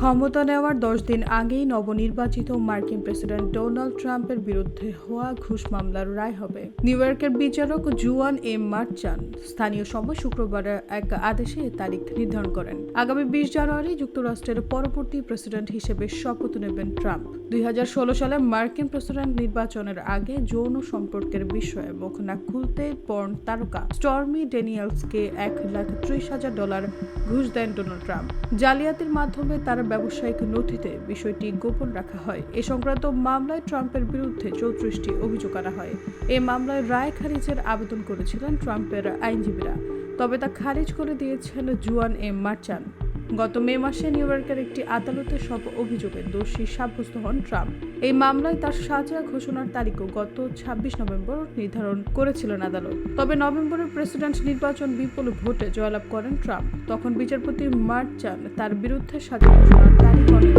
ক্ষমতা নেওয়ার দশ দিন আগেই নবনির্বাচিত মার্কিন প্রেসিডেন্ট ডোনাল্ড ট্রাম্পের বিরুদ্ধে হওয়া ঘুষ মামলার রায় হবে। নিউ ইয়র্কের বিচারক জুয়ান এম মার্চান স্থানীয় সময় শুক্রবার এক আদেশে তারিখ নির্ধারণ করেন। আগামী বিশ জানুয়ারি যুক্তরাষ্ট্রের পরবর্তী প্রেসিডেন্ট হিসেবে শপথ নেবেন ট্রাম্প। দুই হাজার ষোলো সালে মার্কিন প্রেসিডেন্ট নির্বাচনের আগে যৌন সম্পর্কের বিষয়ে মুখ না খুলতে পর্ন তারকা স্টর্মি ড্যানিয়েলসকে এক লাখ ত্রিশ হাজার ডলার ঘুষ দেন ডোনাল্ড ট্রাম্প। জালিয়াতির মাধ্যমে তার ব্যবসায়িক নথিতে বিষয়টি গোপন রাখা হয়। এ সংক্রান্ত মামলায় ট্রাম্পের বিরুদ্ধে চৌত্রিশটি অভিযোগ আনা হয়। এই মামলায় রায় খারিজের আবেদন করেছিলেন ট্রাম্পের আইনজীবীরা। তবে তা খারিজ করে দিয়েছেন জুয়ান এম মার্চান। গত মে মাসে নিউ ইয়র্কের একটি আদালতে সব অভিযোগে দোষী সাব্যস্ত হন ট্রাম্প। এই মামলায় তার সাজা ঘোষণার তারিখও গত ছাব্বিশ নভেম্বর নির্ধারণ করেছিলেন আদালত। তবে নভেম্বরের প্রেসিডেন্ট নির্বাচন বিপুল ভোটে জয়লাভ করেন ট্রাম্প। তখন বিচারপতি মার্চান তার বিরুদ্ধে সাজা ঘোষণার তারিখ অনেক